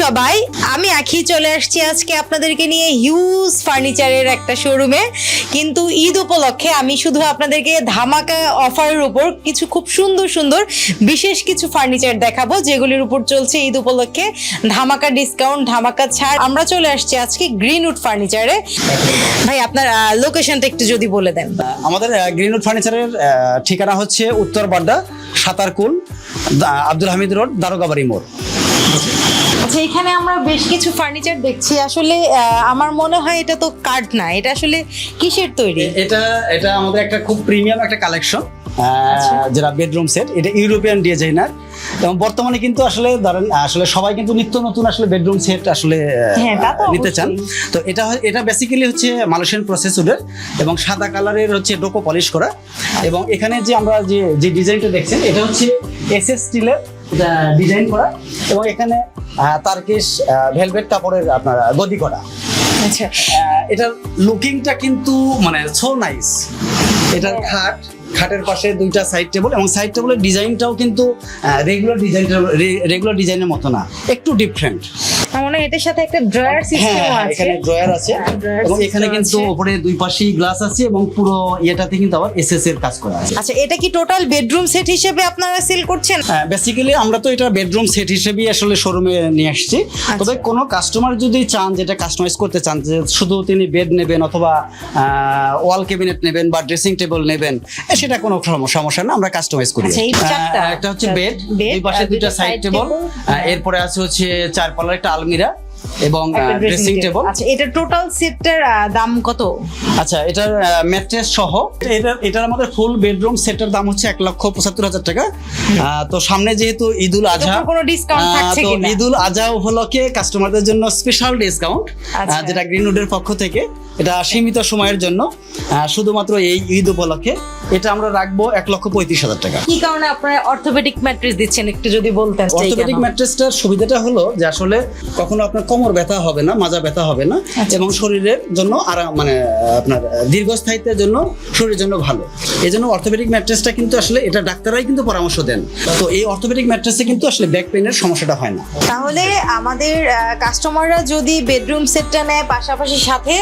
সবাই, আমি আখি চলে আসছি আজকে আপনাদেরকে নিয়ে হিউজ ফার্নিচারের একটা শোরুমে কিন্তু ঈদ উপলক্ষে আমি শুধু আপনাদেরকে ধামাকা অফারের উপর কিছু খুব সুন্দর সুন্দর, বিশেষ কিছু ফার্নিচার দেখাবো, যেগুলির উপর চলছে ঈদ উপলক্ষে। ধামাকা ডিসকাউন্ট ধামাকা ছাড়, আমরা চলে আসছি আজকে গ্রিনউড ফার্নিচারে ভাই, আপনার লোকেশনটা একটু যদি বলে দেন। আমাদের গ্রিনউড ফার্নিচারের ঠিকানা হচ্ছে উত্তর বাড্ডা সাতারকুল আব্দুল হামিদ রোড, দারোগাবাড়ি মোড়। আচ্ছা এখানে আমরা বেশ কিছু ফার্নিচার দেখছি আসলে আমার মনে হয় এটা তো কাঠ না এটা আসলে কিসের তৈরি? এটা এটা আমাদের একটা খুব প্রিমিয়াম একটা কালেকশন আচ্ছা। যেটা বেডরুম সেট এটা ইউরোপিয়ান ডিজাইনার এবং বর্তমানে কিন্তু আসলে ধরেন আসলে সবাই কিন্তু নিত্য নতুন আসলে বেডরুম সেট আসলে হ্যাঁ, নিতে চান। তো এটা এটা বেসিক্যালি হচ্ছে মালয়েশিয়ান প্রসেসরের এবং সাদা কালারের হচ্ছে ডোকো পলিশ করা। এবং এখানে যে আমরা যে যে ডিজাইনটা দেখছেন এটা হচ্ছে এস এস স্টিলের ডিজাইন করা এবং এখানে তারকেশ ভেলভেট কাপড়ের আপনার গদি করা। আচ্ছা। এটার লুকিংটা কিন্তু মানে সো নাইস এটার খাট খাটের পাশে দুইটা সাইড টেবল এবং সাইড টেবিলের ডিজাইনটাও কিন্তু রেগুলার ডিজাইন রেগুলার ডিজাইনের মতো না। একটু ডিফারেন্ট আমার মনে হয় এটার সাথে একটা ড্রয়ার হ্যাঁ সিস্টেম হ্যাঁ, আছে। এখানে ড্রয়ার আছে। হ্যাঁ, এবং এখানে কিন্তু উপরে দুই পাশেই গ্লাস আছে এবং পুরো ইয়েটাতে কিন্তু আবার এসএস এর কাজ করা আছে। আচ্ছা এটা কি টোটাল বেডরুম সেট হিসেবে আপনারা সেল করছেন? বেসিক্যালি আমরা তো এটা বেডরুম সেট হিসেবেই আসলে শোরুমে নিয়ে আসছি। আচ্ছা। তবে কোনো কাস্টমার যদি চান যেটা কাস্টমাইজ করতে চান যে শুধু তিনি বেড নেবেন অথবা ওয়াল ক্যাবিনেট নেবেন বা ড্রেসিং টেবিল নেবেন সেটা কোনো সমস্যা না আমরা কাস্টমাইজ করি। আচ্ছা, একটা হচ্ছে বেড Bed, দুই পাশে দুইটা সাইড টেবিল এরপরে আছে হচ্ছে চার পাল্লার একটা আলমিরা এবং ড্রেসিং টেবিল আচ্ছা এটা টোটাল সেটটার দাম কত? আচ্ছা এটার ম্যাট্রেস সহ এটার এটার আমাদের ফুল বেডরুম সেটের দাম হচ্ছে এক লক্ষ পঁচাত্তর হাজার টাকা। তো সামনে যেহেতু ঈদুল আজহা তো কোনো ডিসকাউন্ট থাকছে তো? ঈদুল আজহা উপলক্ষে কাস্টমারদের জন্য স্পেশাল ডিসকাউন্ট আচ্ছা। যেটা গ্রিনউডের পক্ষ থেকে। এটা সীমিত সময়ের জন্য শুধুমাত্র এই ঈদ উপলক্ষে। এটা আমরা রাখব এক লক্ষ পঁয়ত্রিশ হাজার টাকা। কি কারণে আপনারা অর্থোপেডিক ম্যাট্রেস দিচ্ছেন? একটু যদি বলতেন অর্থোপেডিক? ম্যাট্রেসটার সুবিধাটা হলো যে আসলে কখনো আপনার কোমর ব্যথা হবে না মাজা ব্যথা হবে না আচ্ছা। এবং শরীরের জন্য আরাম মানে আপনার দীর্ঘস্থায়িত্বের জন্য শরীরের জন্য ভালো। এই জন্য অর্থোপেডিক ম্যাট্রেসটা কিন্তু আসলে এটা ডাক্তাররাই কিন্তু পরামর্শ দেন। তো এই অর্থোপেডিক ম্যাট্রেসে কিন্তু আসলে ব্যাক পেনের সমস্যাটা হয় না। তাহলে আমাদের কাস্টমাররা যদি বেডরুম সেটটা নেয় পাশাপাশি সাথে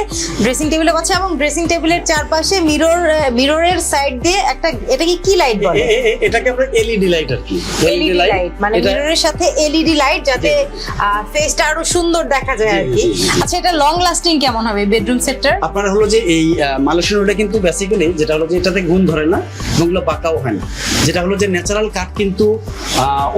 ড্রেসিং টেবিলে পাচ্ছে এবং ড্রেসিং টেবিলের চারপাশে মিরর মিররের সাইড দিয়ে একটা এটা কি কি লাইট বলে? এটাকে আমরা এলইডি লাইট আর কি। এলইডি লাইট মানে মিররের সাথে এলইডি লাইট যাতে ফেসটা আরও সুন্দর দেখা যায় আর কি। আচ্ছা এটা লং লাস্টিং কেমন হবে বেডরুম সেটটার আপনার হলো যে এই মালয়েশিয়ান রোডে কিন্তু বেসিক্যালি যেটা হলো যে এটাতে গুণ ধরে না এবং এগুলো বাঁকাও হয় না। যেটা হলো যে ন্যাচারাল কাঠ কিন্তু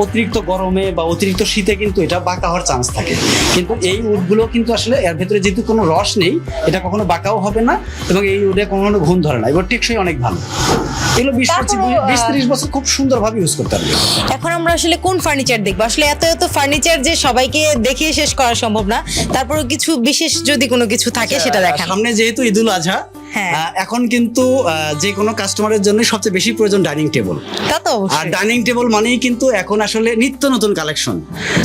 অতিরিক্ত গরমে বা অতিরিক্ত শীতে কিন্তু এটা বাঁকা হওয়ার চান্স থাকে। কিন্তু এই উডগুলো কিন্তু আসলে এর ভেতরে যেহেতু কোনো রস নেই এটা কখনো বাঁকাও হবে না এবং এই উডে কখনো ঘুম ধরে না এবার টেকসই অনেক ভালো। এগুলো বিশ পঁচিশ বিশ ত্রিশ বছর খুব সুন্দরভাবে ইউজ করতে পারবে। এখন আমরা আসলে কোন ফার্নিচার দেখব? আসলে এত এত ফার্নিচার যে সবাইকে দেখিয়ে শেষ করা সম্ভব না। তারপরে কিছু বিশেষ যদি কোনো কিছু থাকে সেটা দেখা সামনে যেহেতু ঈদুল আজহা হ্যাঁ। এখন কিন্তু আহ, যে কোনো কাস্টমারের জন্য সবচেয়ে বেশি প্রয়োজন ডাইনিং টেবিল তা তো আর অবশ্যই ডাইনিং টেবিল মানেই কিন্তু এখন আসলে নিত্য নতুন কালেকশন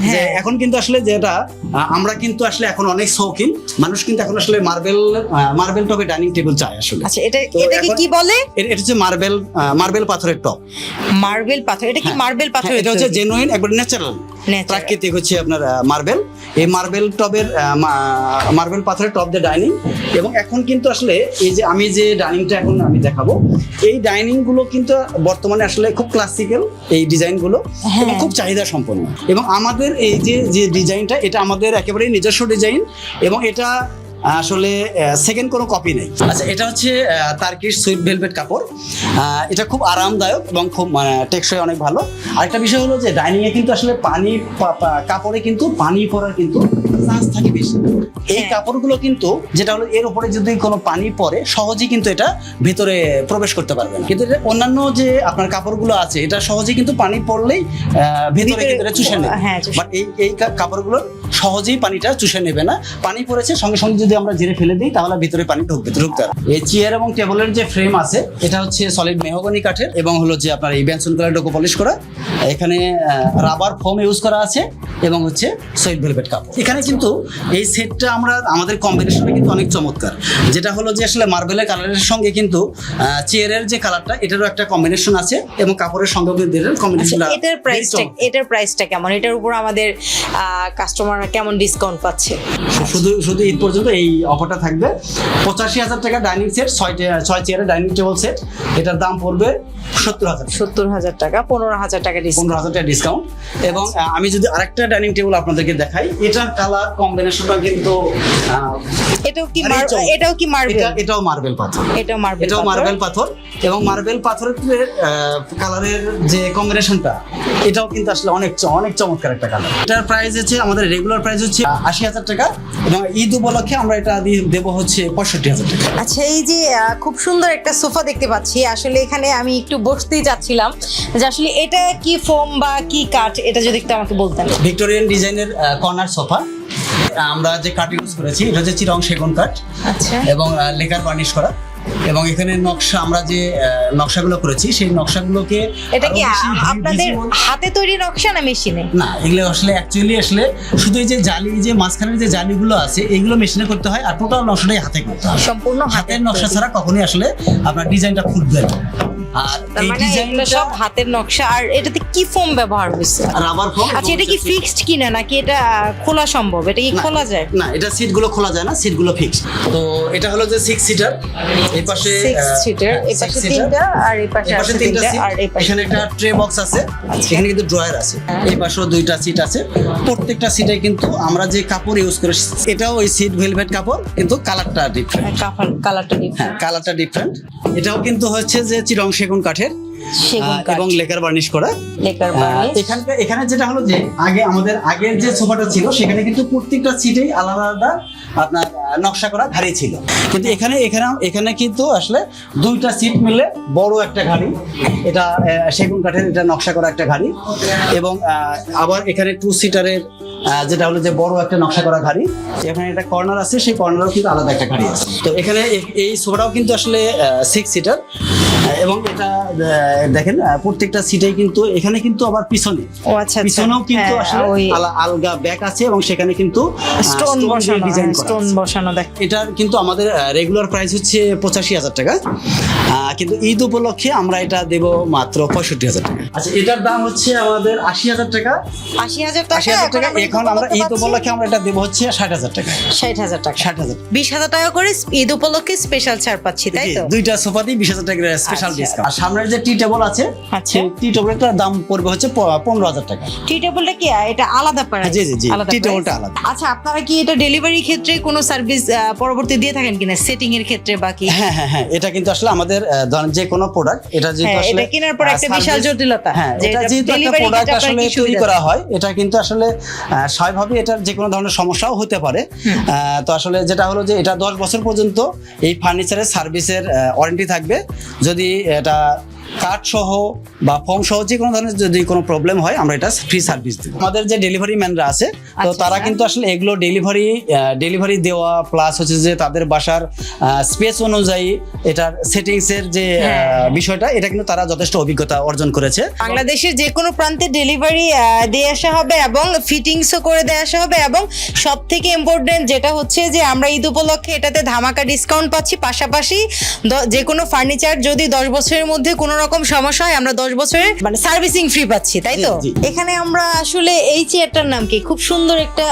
যে হ্যাঁ। এখন কিন্তু আসলে যেটা আহ, আমরা কিন্তু আসলে এখন অনেক শৌখিন। মানুষ কিন্তু এখন আসলে মার্বেল মার্বেল টপে ডাইনিং টেবিল চায় আসলে। আচ্ছা এটা তো এটাকে এখন- কি বলে? এটা এটা হচ্ছে মার্বেল মার্বেল পাথরের টপ মার্বেল পাথর এটা কি মার্বেল পাথর হ্যাঁ, এটা হচ্ছে জেনুইন একবার ন্যাচারাল। প্রাকৃতিক হচ্ছে আপনার মার্বেল এই মার্বেল টবের মার্বেল পাথরের টপ দিয়ে ডাইনিং এবং এখন কিন্তু আসলে এই যে আমি যে ডাইনিংটা এখন আমি দেখাবো এই ডাইনিংগুলো কিন্তু বর্তমানে আসলে খুব ক্লাসিক্যাল এই ডিজাইনগুলো হ্যাঁ। এবং খুব চাহিদা সম্পন্ন। এবং আমাদের এই যে যে ডিজাইনটা এটা আমাদের একেবারেই নিজস্ব ডিজাইন এবং এটা আসলে সেকেন্ড কোনো কপি নেই। আচ্ছা এটা হচ্ছে তার্কিশ সুইট ভেলভেট কাপড়। এটা খুব আরামদায়ক এবং খুব মানে টেকসই অনেক ভালো। আরেকটা বিষয় হলো যে ডাইনিং এ কিন্তু আসলে পানি কাপড়ে কিন্তু পানি পড়ার কিন্তু চান্স থাকে বেশি। এই হ্যাঁ। কাপড়গুলো কিন্তু যেটা হলো এর উপরে যদি কোনো পানি পড়ে সহজেই কিন্তু এটা ভেতরে প্রবেশ করতে পারবে না। কিন্তু এটা অন্যান্য যে আপনার কাপড়গুলো আছে এটা সহজেই কিন্তু পানি পড়লেই আহ, ভেতরে ভিতরে- কিন্তু এটা চুষে হ্যাঁ, চুষে- বাট এই এই কা- কাপড়গুলো সহজেই পানিটা চুষে নেবে না। পানি পড়েছে সঙ্গে সঙ্গে যদি আমরা জেরে ফেলে দিই তাহলে ভিতরে পানি ঢুকবে ঢুকতে পারবে। এই চেয়ার এবং টেবিলের যে ফ্রেম আছে এটা হচ্ছে সলিড মেহগনি কাঠের এবং হলো যে আপনার এই বেনসন কালার ডোকো পলিশ করা। এখানে রাবার ফোম ইউজ করা আছে এবং হচ্ছে সুইট ভেলভেট কাপড় এখানে কিন্তু এই সেটটা আমরা আমাদের কম্বিনেশনটা কিন্তু অনেক চমৎকার। যেটা হলো যে আসলে মার্বেলের কালারের সঙ্গে কিন্তু চেয়ারের যে কালারটা এটারও একটা কম্বিনেশন আছে এবং কাপড়ের সঙ্গে আচ্ছা কম্বিনেশনটা এটার প্রাইসটা এটার প্রাইসটা কেমন? এটার উপর আমাদের কাস্টমার ওনারা কেমন ডিসকাউন্ট পাচ্ছে শুধু শুধু ঈদ পর্যন্ত এই অফারটা থাকবে। পঁচাশি হাজার টাকা ডাইনিং সেট ছয় ছয় চেয়ারের ডাইনিং টেবিল সেট এটার দাম পড়বে সত্তর হাজার টাকা। পনেরো হাজার টাকা পনেরো হাজার টাকা ডিসকাউন্ট এবং আমি যদি আরেকটা ডাইনিং টেবিল আপনাদেরকে দেখাই এটার কালার কম্বিনেশনটা কিন্তু এটাও কি এটাও কি মার্বেল এটাও মার্বেল পাথর। এটাও মার্বেল এটাও মার্বেল পাথর এবং মার্বেল পাথরের কালারের যে কম্বিনেশনটা এটাও কিন্তু আসলে অনেক অনেক চমৎকার একটা কালার এটার প্রাইস হচ্ছে আমাদের রেগুলার প্রাইস হচ্ছে আশি হাজার টাকা এবং ঈদ উপলক্ষে আমরা এটা দেবো হচ্ছে পঁয়ষট্টি হাজার টাকা। আচ্ছা এই যে খুব সুন্দর একটা সোফা দেখতে পাচ্ছি। আসলে এখানে আমি একটু বসতেই চাচ্ছিলাম যে আসলে এটা কি ফোম বা কি কাঠ এটা যদি একটু আমাকে বলতেন। ভিক্টোরিয়ান ডিজাইনের কর্নার সোফা আমরা যে কাঠ ইউজ করেছি এটা হচ্ছে চিরং সেগুন কাঠ আচ্ছা। এবং লেকার বার্নিশ করা। এবং এখানে নকশা আমরা যে নকশাগুলো করেছি সেই নকশাগুলোকে এটা কি আপনাদের হাতে তৈরি নকশা না মেশিনে? না এগুলো আসলে অ্যাকচুয়ালি আসলে শুধু এই যে জালি যে মাঝখানের যে জালিগুলো আছে এগুলো মেশিনে করতে হয় আর টোটাল নকশাটাই হাতে করতে হয়। সম্পূর্ণ হাতের নকশা ছাড়া কখনোই আসলে আপনার ডিজাইনটা ফুটবে না। আর এই মানে ডিজাইনটা সব হাতের নকশা। আর এটাতে কি ফোম ব্যবহার হয়েছে? রাবার ফোম আচ্ছা এটা কি ফিক্সড কিনা নাকি এটা খোলা সম্ভব? এটা কি খোলা যায়? না এটা সিটগুলো খোলা যায় না সিটগুলো ফিক্সড তো এটা হলো যে সিক্স সিটার এই পাশে সিক্স সিটার এই পাশে তিনটা আর এই পাশে আছে তিনটা আর এই পাশে এখানে একটা ট্রে বক্স আছে এখানে কিন্তু ড্রয়ার আছে এই পাশেও দুইটা সিট আছে। প্রত্যেকটা সিটে কিন্তু আমরা যে কাপড় ইউজ করি এটাও ওই সিট ভেলভেট কাপড় কিন্তু কালারটা ডিফারেন্ট কালারটা ডিফারেন্ট কালারটা ডিফারেন্ট এটাও কিন্তু হচ্ছে যে চিরং সেগুন কাঠের। এবং লেকার বার্নিশ করা। লেকার বার্নিশ এখানকার এখানে যেটা হলো যে আগে আমাদের আগের যে সোফাটা ছিল সেখানে কিন্তু প্রত্যেকটা সিটেই আলাদা আলাদা আপনার নকশা করা ঘাড়ি ছিল। কিন্তু এখানে এখানে এখানে কিন্তু আসলে দুইটা সিট মিলে বড় একটা ঘাড়ি এটা সেগুন কাঠের এটা নকশা করা একটা ঘাড়ি এবং আবার এখানে টু সিটারের যেটা হলো যে বড় একটা নকশা করা ঘাড়ি এখানে একটা কর্নার আছে সেই কর্নারও কিন্তু আলাদা একটা ঘাড়ি আছে। তো এখানে এই সোফাটাও কিন্তু আসলে সিক্স সিটার এবং এটা দেখেন প্রত্যেকটা সিটেই কিন্তু এখানে কিন্তু আবার পিছনে। ও আচ্ছা আচ্ছা। পিছনেও কিন্তু হ্যাঁ, আসলে আলগা ব্যাক আছে এবং সেখানে কিন্তু স্টোন বসানো ডিজাইন স্টোন বসানো দেখ। এটার কিন্তু আমাদের রেগুলার প্রাইস হচ্ছে পঁচাশি হাজার টাকা। কিন্তু ঈদ উপলক্ষে আমরা এটা দেব মাত্র পঁয়ষট্টি হাজার টাকা। আচ্ছা এটার দাম হচ্ছে আমাদের আশি হাজার টাকা। আশি হাজার টাকা আশি হাজার টাকা এখন আমরা ঈদ উপলক্ষে আমরা এটা দেবো হচ্ছে ষাট হাজার টাকা। ষাট হাজার টাকা। ষাট হাজার। বিশ হাজার টাকা করে ঈদ উপলক্ষে স্পেশাল ছাড় পাচ্ছি তাই তো? দুইটা সোফা দিয়ে বিশ হাজার টাকা স্পেশাল আচ্ছা। ডিসকাউন্ট আর সামনের যে টি টেবল আছে আচ্ছা। টি টেবলটার দাম পড়বে হচ্ছে পনেরো হাজার টাকা। টি টেবিলটা কি এটা আলাদা প্রাইস জি, জি, জি, table টা আলাদা। আচ্ছা আপনারা কি এটা ডেলিভারি ক্ষেত্রে কোনো সার্ভিস পরবর্তী দিয়ে থাকেন কিনা? সেটিং এর ক্ষেত্রে বাকি হ্যাঁ হ্যাঁ হ্যাঁ এটা কিন্তু আসলে আমাদের ধরেন যে কোনো প্রোডাক্ট এটা যেহেতু হ্যাঁ, আসলে এটা কেনার পর একটা বিশাল জটিলতা, হ্যাঁ এটা যেহেতু একটা প্রোডাক্ট আসলে তৈরি করা হয় এটা কিন্তু আসলে এটার যে কোনো ধরনের সমস্যাও হতে পারে। আহ, তো আসলে যেটা হলো যে এটা দশ বছর পর্যন্ত এই ফার্নিচারের সার্ভিসের ওয়ারেন্টি থাকবে। যদি এটা কাঠ সহ বা ফর্ম সহ যে কোনো ধরনের যদি কোনো প্রবলেম হয় আমরা এটা ফ্রি সার্ভিস দিই আমাদের যে ডেলিভারি ম্যানরা আছে তো আচ্ছা, তারা। কিন্তু আসলে এগুলো ডেলিভারি ডেলিভারি দেওয়া প্লাস হচ্ছে যে তাদের বাসার স্পেস অনুযায়ী এটার সেটিংস এর যে হ্যাঁ। বিষয়টা এটা কিন্তু তারা যথেষ্ট অভিজ্ঞতা অর্জন করেছে বাংলাদেশের যে কোনো প্রান্তে ডেলিভারি দিয়ে আসা হবে এবং ফিটিংসও করে দিয়ে আসা হবে এবং সব থেকে ইম্পর্টেন্ট যেটা হচ্ছে যে আমরা ঈদ উপলক্ষে এটাতে ধামাকা ডিসকাউন্ট পাচ্ছি পাশাপাশি যে কোনো ফার্নিচার যদি দশ বছরের মধ্যে কোনো রকম সমস্যা হয় আমরা দশ বছরের মানে সার্ভিসিং ফ্রি পাচ্ছি তাই তো। এখানে আমরা আসলে এই চেয়ারটার নাম কি? খুব সুন্দর একটা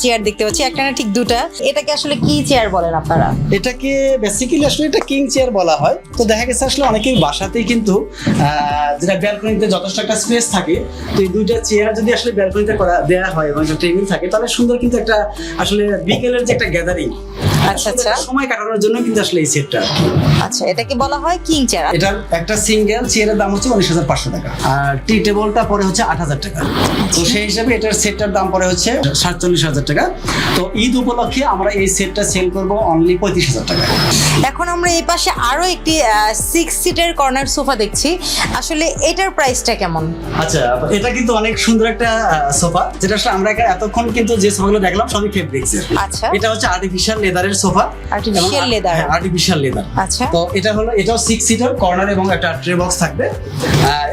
চেয়ার দেখতে পাচ্ছি একটা না ঠিক দুটা। এটাকে আসলে কি চেয়ার বলেন আপনারা? এটাকে বেসিক্যালি আসলে এটা কিং চেয়ার বলা হয়। তো দেখা গেছে আসলে অনেকেই বাসাতেই কিন্তু যেটা ব্যালকনিতে যথেষ্ট একটা স্পেস থাকে তো এই দুইটা চেয়ার যদি আসলে ব্যালকনিতে করা দেওয়া হয় এবং একটা টেবিল থাকে তাহলে সুন্দর কিন্তু একটা আসলে বিকেলের যে একটা গ্যাদারিং আচ্ছা, আচ্ছা। সময় কাটানোর জন্য কিন্তু আসলে এই সেটটা আচ্ছা এটাকে বলা হয় কিং চেয়ার এটার একটা সিঙ্গেল চেয়ারের দাম হচ্ছে উনিশ হাজার পাঁচশো টাকা। আর টি টেবলটা পরে হচ্ছে আট হাজার টাকা। তো সেই হিসাবে এটার সেটটার দাম পরে হচ্ছে সাতচল্লিশ হাজার টাকা। তো ঈদ উপলক্ষে আমরা এই সেটটা সেল করব অনলি পঁয়ত্রিশ হাজার টাকা এখন আমরা এই পাশে আরও একটি সিক্স সিটের কর্নার সোফা দেখছি। আসলে এটার প্রাইসটা কেমন? আচ্ছা এটা কিন্তু অনেক সুন্দর একটা সোফা যেটা আসলে আমরা এতক্ষণ কিন্তু যে সোফাগুলো দেখলাম সবই ফেব্রিক্স এর আচ্ছা। এটা হচ্ছে আর্টিফিশিয়াল লেদারের sofa. Artificial leather। Artificial leather আচ্ছা। তো এটা হলো এটাও সিক্স সিটার কর্নার এবং একটা ট্রে বক্স থাকবে।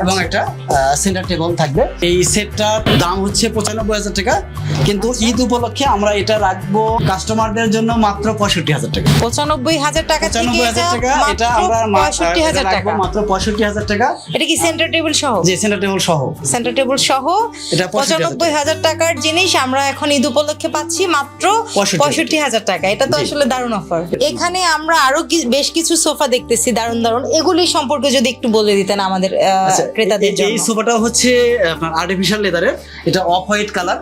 এবং একটা সেন্টার টেবল থাকবে। এই সেটটার দাম হচ্ছে পঁচানব্বই হাজার টাকা। কিন্তু ঈদ উপলক্ষে আমরা এটা রাখব কাস্টমারদের জন্য মাত্র পঁয়ষট্টি হাজার টাকা। পঁচানব্বই হাজার টাকা পঁচানব্বই হাজার টাকা এটা আমরা পঁয়ষট্টি হাজার টাকা। মাত্র পঁয়ষট্টি হাজার টাকা। এটা কি সেন্টার টেবিল সহ? যে সেন্টার টেবল সহ। সেন্টার টেবিল সহ। এটা পঁচানব্বই হাজার টাকার জিনিস আমরা এখন ঈদ উপলক্ষে পাচ্ছি মাত্র পঁয়ষট্টি হাজার টাকা। এটা তো জি। আসলে দারুণ অফার এখানে আমরা আরও বেশ কিছু সোফা দেখতেছি দারুণ দারুণ। এগুলি সম্পর্কে যদি একটু বলে দিতেন আমাদের আচ্ছা, ক্রেতাদের জন্য। এই সোফাটা হচ্ছে আপনার আর্টিফিশিয়াল লেদারের এটা অফ হোয়াইট কালার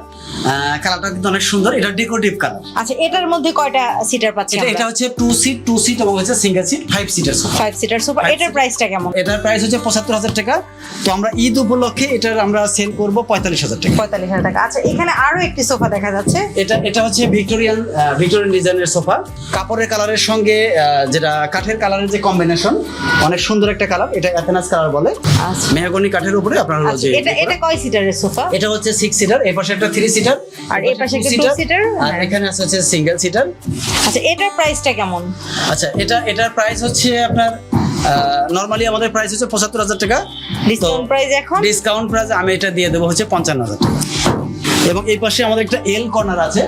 কালারটা কিন্তু অনেক সুন্দর। এটা ডেকোরেটিভ কালার আচ্ছা এটার মধ্যে কয়টা সিটার পাচ্ছি এটা এটা হচ্ছে টু সিট টু সিট এবং হচ্ছে সিঙ্গেল সিট ফাইভ সিটের সোফা ফাইভ সিটার সোফা এটার। প্রাইসটা কেমন? এটার প্রাইস হচ্ছে পঁচাত্তর হাজার টাকা। তো আমরা ঈদ উপলক্ষে এটার আমরা সেল করব পঁয়তাল্লিশ হাজার টাকা। পঁয়তাল্লিশ হাজার টাকা। আচ্ছা এখানে আরও একটি সোফা দেখা যাচ্ছে। এটা এটা হচ্ছে ভিক্টোরিয়ান ভিক্টোরিয়ান ডিজাইনের সোফা কাপড়ের কালারের সঙ্গে যেটা কাঠের কালারের যে কম্বিনেশন অনেক সুন্দর একটা কালার এটা অ্যাথেনাস কালার বলে। আচ্ছা। মেহগনি কাঠের উপরে আপনার হলো আচ্ছা যে এটা এটা কয় সিটারের সোফা এটা হচ্ছে সিক্স সিটার এই পাশে একটা থ্রি সিটার আর এই পাশে একটা two seater? আর। এখানে আছে হচ্ছে সিঙ্গেল সিটার আচ্ছা এটার প্রাইসটা কেমন? আচ্ছা এটা এটার প্রাইস হচ্ছে আপনার নর্মালি আমাদের প্রাইস হচ্ছে পঁচাত্তর হাজার টাকা। ডিসকাউন্ট প্রাইস এখন? ডিসকাউন্ট প্রাইস আমি এটা দিয়ে দেবো হচ্ছে পঞ্চান্ন হাজার টাকা। এবং এই পাশে আমাদের একটা এল কর্নার আছে।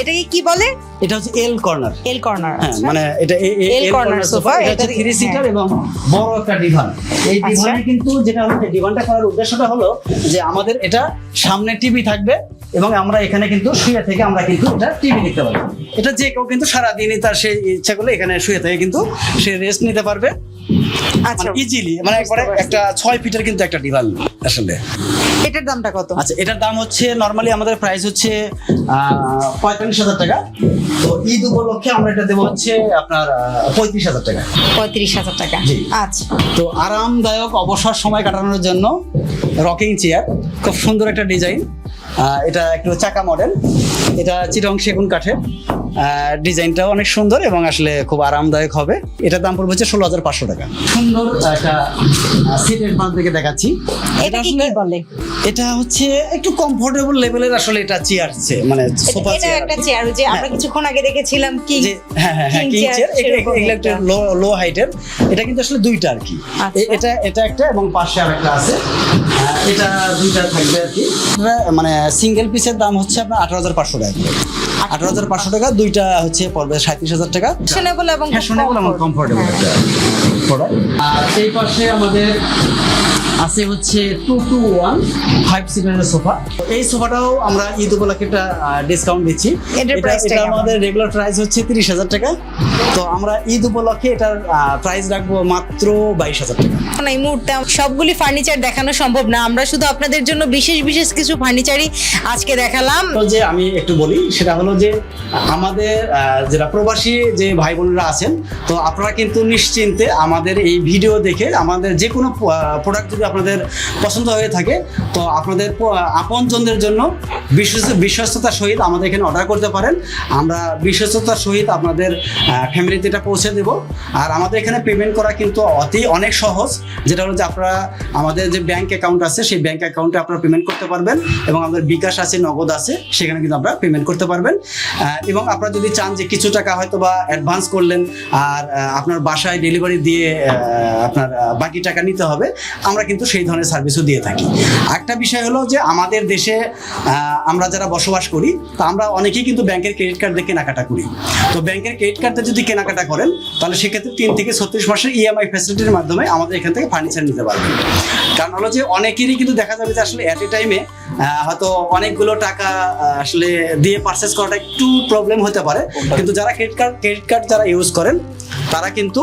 এটাকে কি বলে? এটা হচ্ছে এল কর্নার এল কর্নার হ্যাঁ মানে এটা এল কর্নার sofa, এটা হচ্ছে থ্রি সিটার এবং বড় একটা ডিভান এই আচ্ছা। ডিভানে কিন্তু যেটা হচ্ছে ডিভানটা করার উদ্দেশ্যটা হলো যে আমাদের এটা সামনে টিভি থাকবে। এবং আমরা এখানে কিন্তু শুয়ে থেকে আমরা কিন্তু এটা টিভি দেখতে পারব এটা যে কেউ কিন্তু সারাদিনই তার সেই ইচ্ছা করলে এখানে শুয়ে থেকে কিন্তু সে রেস্ট নিতে পারবে। আচ্ছা। মানে ইজিলি মানে একবারে একটা ছয় ফিটের কিন্তু একটা ডিভান আসলে। এটার দামটা কত? আচ্ছা এটার দাম হচ্ছে নর্মালি আমাদের প্রাইস হচ্ছে পঁয়তাল্লিশ হাজার টাকা। তো ঈদ উপলক্ষে আমরা এটা দেবো হচ্ছে আপনার পঁয়ত্রিশ হাজার টাকা। পঁয়ত্রিশ হাজার টাকা। জি। আচ্ছা। তো আরামদায়ক অবসর সময় কাটানোর জন্য রকিং চেয়ার খুব সুন্দর একটা ডিজাইন এটা একটু চাকা মডেল এটা চিরং সেগুন কাঠের। ডিজাইনটাও অনেক সুন্দর এবং আসলে খুব আরামদায়ক হবে। এটার দাম পড়বে হচ্ছে ষোলো হাজার পাঁচশো টাকা। সুন্দর একটা সিটের বাঁ দিকে দেখাচ্ছি। এটা কি বলে? এটা হচ্ছে একটু কমফোর্টেবল লেভেলের আসলে এটা চেয়ার মানে সোফা চেয়ার একটা চেয়ার যে আমরা কিছুক্ষণ আগে দেখেছিলাম কি যে হ্যাঁ হ্যাঁ হ্যাঁ কিং চেয়ার এগুলো একটা। লো লো হাইটের এটা কিন্তু আসলে দুইটা আর কি। আচ্ছা। এটা এটা একটা এবং পাশে আরেকটা আছে। এটা দুইটা থাকবে আর কি। মানে সিঙ্গেল পিসের দাম হচ্ছে আপনার আঠারো হাজার পাঁচশো টাকা। আঠারো হাজার পাঁচশো টাকা দুইটা হচ্ছে পড়বে সাঁত্রিশ হাজার টাকা। ফ্যাশনেবল এবং শোনাবো এবং কমফোর্টেবল একটা প্রোডাক্ট আর সেই পাশে আমাদের আছে হচ্ছে টু টু ওয়ান ফাইভ সিটারের সোফা। এই সোফাটাও আমরা ঈদ উপলক্ষে একটা ডিসকাউন্ট দিচ্ছি। এটা? আমাদের রেগুলার প্রাইস হচ্ছে তিরিশ হাজার টাকা। তো আমরা ঈদ উপলক্ষে এটার প্রাইস রাখব মাত্র বাইশ হাজার টাকা। এই মুহূর্তে সবগুলি ফার্নিচার দেখানো সম্ভব না। আমরা শুধু আপনাদের জন্য বিশেষ বিশেষ কিছু ফার্নিচারই আজকে দেখালাম। তো যে আমি একটু বলি সেটা হলো যে আমাদের যারা প্রবাসী যে ভাই বোনেরা আছেন তো আপনারা কিন্তু নিশ্চিন্তে আমাদের এই ভিডিও দেখে আমাদের যে কোনো প্রোডাক্ট যদি আপনাদের পছন্দ হয়ে থাকে। তো আপনাদের আপনজনদের জন্য বিশ্বস্ত বিশ্বস্ততার সহিত আমাদের এখানে অর্ডার করতে পারেন। আমরা বিশ্বস্ততার সহিত আপনাদের ফ্যামিলিতে এটা পৌঁছে দেব। আর আমাদের এখানে পেমেন্ট করা কিন্তু অতি, অনেক সহজ। যেটা হলো যে আপনারা, আমাদের যে ব্যাংক অ্যাকাউন্ট আছে, সেই ব্যাংক অ্যাকাউন্টে আপনারা পেমেন্ট করতে পারবেন। এবং আমাদের বিকাশ আছে, নগদ আছে, সেখানে কিন্তু আপনারা পেমেন্ট করতে পারবেন। এবং আপনারা যদি চান যে কিছু টাকা হয়তো বা অ্যাডভান্স করলেন, আর আপনার বাসায় ডেলিভারি দিয়ে আপনার বাকি টাকা নিতে হবে, আমরা কিন্তু সেই ধরনের সার্ভিসও দিয়ে থাকি। একটা বিষয় হলো যে আমাদের দেশে আমরা যারা বসবাস করি, তা আমরা অনেকেই কিন্তু ব্যাংকের ক্রেডিট কার্ড দিয়ে কেনাকাটা করি। তো ব্যাংকের ক্রেডিট কার্ডে যদি কেনাকাটা করেন, তাহলে সেক্ষেত্রে তিন থেকে ছত্রিশ মাসের ইএমআই ফ্যাসিলিটির মাধ্যমে আমাদের এখান থেকে ফার্নিচার নিতে পারবেন। কারণ হলো যে অনেকেরই কিন্তু দেখা যাবে যে আসলে অ্যাট এ টাইমে হয়তো অনেকগুলো টাকা আসলে দিয়ে পারচেস করাটা একটু প্রবলেম হতে পারে। কিন্তু যারা ক্রেডিট কার্ড ক্রেডিট কার্ড যারা ইউজ করেন তারা কিন্তু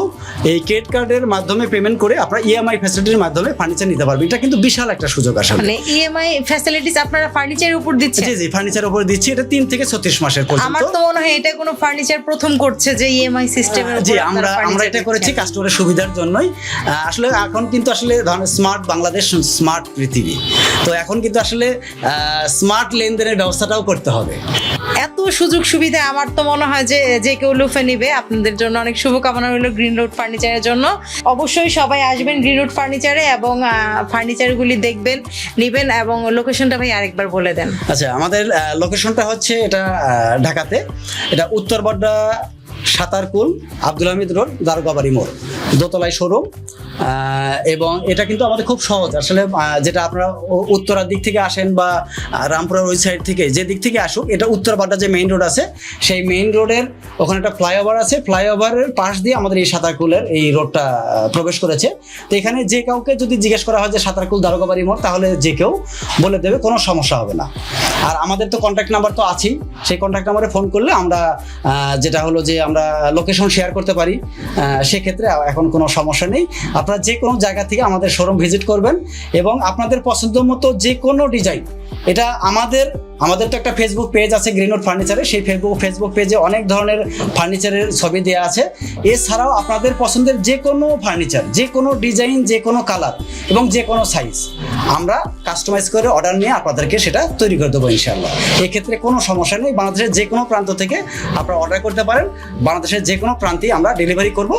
এই ক্রেডিট কার্ডের মাধ্যমে পেমেন্ট করে আপনারা ইএমআই ফ্যাসিলিটির মাধ্যমে ফার্নিচার নিতে পারবেন এটা কিন্তু বিশাল একটা সুযোগ আসলে। মানে ইএমআই ফ্যাসিলিটিস আপনারা ফার্নিচারের উপর দিচ্ছেন? জি জি ফার্নিচার উপর দিচ্ছি। এটা তিন থেকে ছত্রিশ মাসের পর্যন্ত। আমার তো মনে হয় এটা কোনো ফার্নিচার প্রথম করছে যে ইএমআই সিস্টেমের উপর জি আমরা আমরা এটা করেছি কাস্টমারের সুবিধার জন্যই। আহ, আসলে এখন কিন্তু আসলে ধরেন স্মার্ট বাংলাদেশ স্মার্ট পৃথিবী। তো এখন কিন্তু আসলে স্মার্ট লেনদেনের ব্যবস্থাটাও করতে হবে। এত সুযোগ সুবিধা আমার তো মনে হয় যে যে কেউ লুফে নিবে। আপনাদের জন্য অনেক শুভকামনা রইল গ্রিন রোড ফার্নিচারের জন্য। অবশ্যই সবাই আসবেন গ্রিন রোড ফার্নিচারে এবং ফার্নিচারগুলি দেখবেন নিবেন এবং লোকেশনটা ভাই আরেকবার বলে দেন। আচ্ছা আমাদের লোকেশনটা হচ্ছে এটা ঢাকাতে। এটা উত্তর বড্ডা সাতারকুল আব্দুল হামিদ রোড দারোগাবাড়ি মোড়। দোতলায় শোরুম। এবং এটা কিন্তু আমাদের খুব সহজ। আসলে যেটা আপনারা উত্তরার দিক থেকে আসেন বা রামপুরার ওই সাইড থেকে, যে দিক থেকে আসুক, এটা উত্তর বাড্ডা যে মেইন রোড আছে, সেই মেইন রোডের ওখানে একটা ফ্লাইওভার আছে। ফ্লাইওভারের পাশ দিয়ে আমাদের এই সাঁতারকুলের এই রোডটা প্রবেশ করেছে। তো এখানে যে কাউকে যদি জিজ্ঞেস করা হয় যে, সাঁতারকুল দারোগাবাড়ি মোড়? তাহলে যে কেউ বলে দেবে, কোনো সমস্যা হবে না। আর আমাদের তো কন্ট্যাক্ট নাম্বার তো আছেই। সেই কন্ট্যাক্ট নাম্বারে ফোন করলে আমরা যেটা হলো যে আমরা লোকেশন শেয়ার করতে পারি। সেক্ষেত্রে এখন কোনো সমস্যা নেই। আপনারা যে কোনো জায়গা থেকে আমাদের শোরুম ভিজিট করবেন এবং আপনাদের পছন্দ মতো যে কোনো ডিজাইন এটা আমাদের আমাদের তো একটা ফেসবুক পেজ আছে গ্রিনউড ফার্নিচারে সেই ফেসবুক ফেসবুক পেজে অনেক ধরনের ফার্নিচারের ছবি দেওয়া আছে। এছাড়াও আপনাদের পছন্দের যে কোনো ফার্নিচার যে কোনো ডিজাইন যে কোনো কালার এবং যে কোনো সাইজ আমরা কাস্টমাইজ করে অর্ডার নিয়ে আপনাদেরকে সেটা তৈরি করে দেবো ইনশাল্লাহ এক্ষেত্রে কোনো সমস্যা নেই, বাংলাদেশের যে কোনো প্রান্ত থেকে আপনারা অর্ডার করতে পারেন, বাংলাদেশের যে কোনো প্রান্তেই আমরা ডেলিভারি করব।